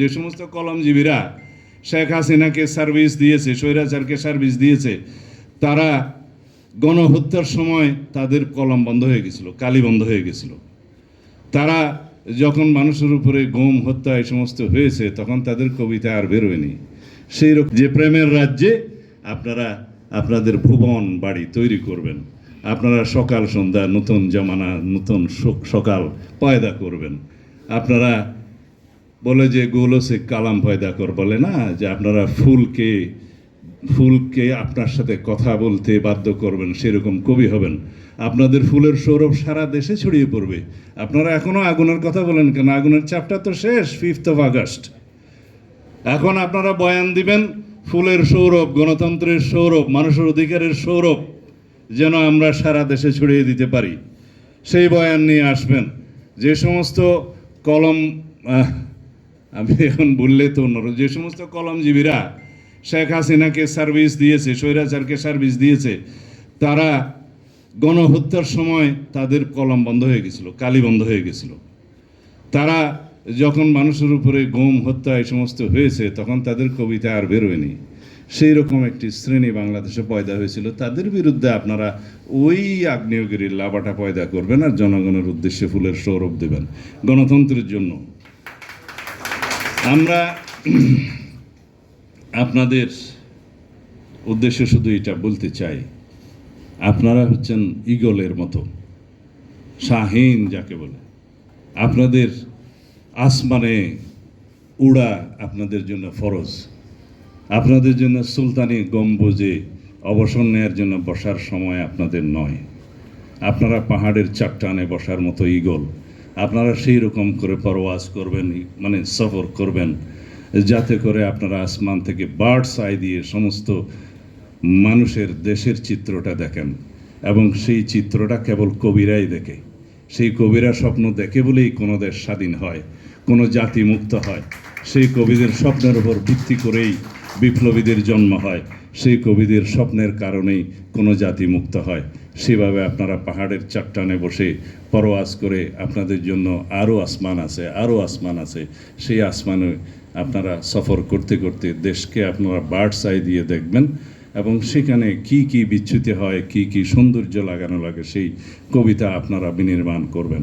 যে সমস্ত কলমজীবীরা শেখ হাসিনাকে সার্ভিস দিয়েছে, স্বৈরাচারকে সার্ভিস দিয়েছে, তারা গণহত্যার সময় তাদের কলম বন্ধ হয়ে গেছিল, কালি বন্ধ হয়ে গেছিল। তারা যখন মানুষের উপরে গুম, হত্যা এই সমস্ত হয়েছে, তখন তাদের কবিতা আর বেরোয়নি। সেই রকম যে প্রেমের রাজ্যে আপনারা আপনাদের ভুবন বাড়ি তৈরি করবেন, আপনারা সকাল, সন্ধ্যা, নতুন জমানা, নতুন সকাল পয়দা করবেন, আপনারা বলে যে গোলো সে কালাম পয়দা কর বলে না, যে আপনারা ফুলকে ফুলকে আপনার সাথে কথা বলতে বাধ্য করবেন, সেরকম কবি হবেন। আপনাদের ফুলের সৌরভ সারা দেশে ছড়িয়ে পড়বে। আপনারা এখনও আগুনের কথা বলেন কেন? আগুনের চাপটা তো শেষ ফিফথ অফ আগস্ট এখন আপনারা বয়ান দিবেন, ফুলের সৌরভ, গণতন্ত্রের সৌরভ, মানুষের অধিকারের সৌরভ, যেন আমরা সারা দেশে ছড়িয়ে দিতে পারি। সেই বয়ান নিয়ে আসবেন। যে সমস্ত কলম আমি এখন বললে তো অন্য যে সমস্ত কলমজীবীরা শেখ হাসিনাকে সার্ভিস দিয়েছে, স্বৈরাচারকে সার্ভিস দিয়েছে, তারা গণহত্যার সময় তাদের কলম বন্ধ হয়ে গেছিল, কালি বন্ধ হয়ে গেছিল। তারা যখন মানুষের উপরে গুম, হত্যা এই সমস্ত হয়েছে, তখন তাদের কবিতা আর বেরোয়নি। সেই রকম একটি শ্রেণি বাংলাদেশে পয়দা হয়েছিল। তাদের বিরুদ্ধে আপনারা ওই আগ্নেয়গিরির লাভাটা পয়দা করবেন আর জনগণের উদ্দেশ্যে ফুলের সৌরভ দেবেন। গণতন্ত্রের জন্য। আমরা আপনাদের উদ্দেশ্যে শুধু এটা বলতে চাই, আপনারা হচ্ছেন ইগলের মতো, শাহীন যাকে বলে। আপনাদের আসমানে উড়া আপনাদের জন্য ফরজ, আপনাদের জন্য সুলতানি গম্বুজে অবসর নেওয়ার জন্য বসার সময় আপনাদের নয়। আপনারা পাহাড়ের চারটানে বসার মতো ইগল আপনারা সেই রকম করে পরওয়াজ করবেন মানে সফর করবেন, যাতে করে আপনারা আসমান থেকে বার্ডস আই দিয়ে সমস্ত মানুষের দেশের চিত্রটা দেখেন। এবং সেই চিত্রটা কেবল কবিরাই দেখে। সেই কবিরা স্বপ্ন দেখে বলেই কোনো দেশ স্বাধীন হয়, কোনো জাতি মুক্ত হয়। সেই কবিদের স্বপ্নের উপর ভিত্তি করেই বিপ্লবীদের জন্ম হয়, সেই কবিদের স্বপ্নের কারণেই কোনো জাতি মুক্ত হয়। সেভাবে আপনারা পাহাড়ের চাট্টানে বসে পরওয়াজ করে আপনাদের জন্য আরও আসমান আছে, আরও আসমান আছে। সেই আসমানে আপনারা সফর করতে করতে দেশকে আপনারা বার্ডস আই দিয়ে দেখবেন এবং সেখানে কি কি বিচ্যুতি হয়, কি কি সৌন্দর্য লাগানো লাগে, সেই কবিতা আপনারা বিনির্মাণ করবেন।